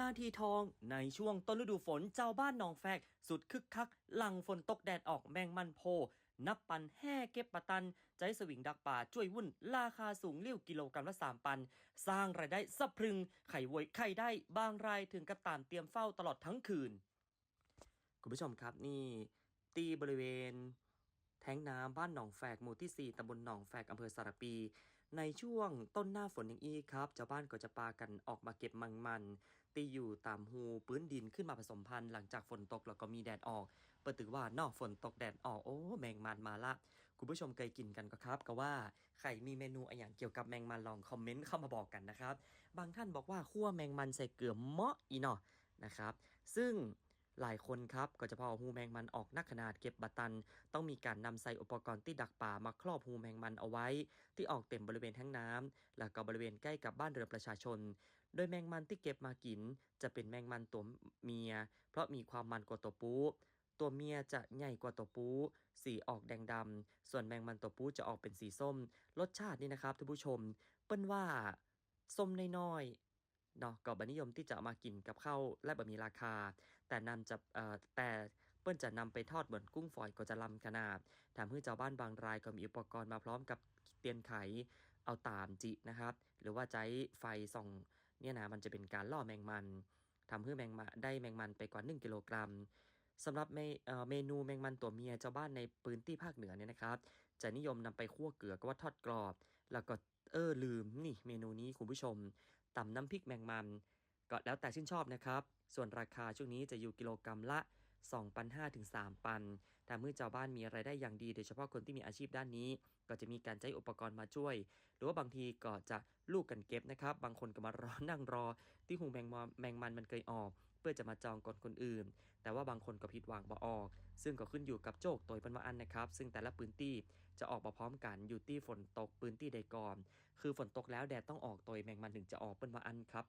นาทีทองในช่วงต้นฤดูฝนเจ้าบ้านหนองแฟก สุดคึกคัก หลังฝนตกแดดออกแมงมันโพ นับปันแห่เก็บปะตัน ใจสวิงดักป่าช่วยวุ่น ราคาสูงเลี้ยวกิโลกรัมละสามปัน สร้างรายได้สะพรึง ไข่วยไข่ได้บางรายถึงกับตามเตรียมเฝ้าตลอดทั้งคืน คุณผู้ชมครับนี่ตีบริเวณ แท้งน้ำบ้านหนองแฝกหมู่ที่ 4ตำบลหนองแฝกอำเภอสารปี ในช่วงต้นหน้าฝนอย่างอีครับชาวบ้านก็จะปากันออกมาเก็บมังมัน ตีอยู่ตามหูปื้นดินขึ้นมาผสมพันธุ์หลังจากฝนตกแล้วก็มีแดดออกเปิดตึกว่านอกฝนตกแดดออกโอ้แมงมันมาละ คุณผู้ชมเคยกินกันก็ครับ ก็ว่าใครมีเมนูอะไรอย่างเกี่ยวกับแมงมันลองคอมเมนต์เข้ามาบอกกันนะครับ บางท่านบอกว่าคั่วแมงมันใส่เกลือเมาะอีเนาะนะครับ ซึ่ง หลายคนครับก็จะพอหูแมงมันออกนักขนาดเก็บบัตัน ต้องมีการนำใส่อุปกรณ์ที่ดักป่ามาครอบหูแมงมันเอาไว้ ที่ออกเต็มบริเวณทั้งน้ำแล้วก็บริเวณใกล้กับบ้านเรือนประชาชน โดยแมงมันที่เก็บมากิน จะเป็นแมงมันตัวเมีย เพราะมีความมันกว่าตัวปูตัวเมียจะใหญ่กว่าตัวปู สีออกแดงดำ ส่วนแมงมันตัวปูจะออกเป็นสีส้ม รสชาตินี่นะครับท่านผู้ชม เปิ้นว่า ส้มน้อยๆเนาะก็บนิยมที่จะมากินกับข้าวและบะหมี่ราคา แต่นำจะเอ่อแต่เปิ้นจะนำไปทอดเหมือนกุ้งฝอยก็จะลำขนาดทำให้ชาวบ้านบางรายก็มีอุปกรณ์มาพร้อมกับเตียนไขเอาตามจินะครับ หรือว่าใช้ไฟส่องเนี่ยนะมันจะเป็นการล่อแมงมันทำให้แมงมันได้แมงมันไปกว่า 1 กิโลกรัมสำหรับเมเอ่อเมนูแมงมันตัวเมียชาวบ้านในพื้นที่ภาคเหนือเนี่ยนะครับ จะนิยมนำไปคั่วเกลือก็ว่าทอดกรอบ แล้วก็เออลืมนี่เมนูนี้คุณผู้ชมตำน้ำพริกแมงมัน ก็แล้วแต่ชื่นชอบนะครับ ส่วนราคาช่วงนี้จะอยู่กิโลกรัมละ 2,500ถึง3ปันแต่เมื่อชาวบ้านมีรายได้อย่างดีโดยเฉพาะคนที่มีอาชีพด้านนี้ ก็จะมีการใช้อุปกรณ์มาช่วย หรือว่าบางทีก็จะลูกกันเก็บนะครับ บางคนก็มารอนั่งรอ ที่หูแมงมแมงมันมันเคยออก เพื่อจะมาจองก่อนคนอื่น แต่ว่าบางคนก็ผิดหวังบ่ออก ซึ่งก็ขึ้นอยู่กับโจกตัวเป็นวาอันนะครับ ซึ่งแต่ละพื้นที่จะออกมาพร้อมกันอยู่ที่ฝนตกพื้นที่ใดก่อน คือฝนตกแล้วแดดต้องออกตัวแมงมันถึงจะออกเป็นวาอันครับ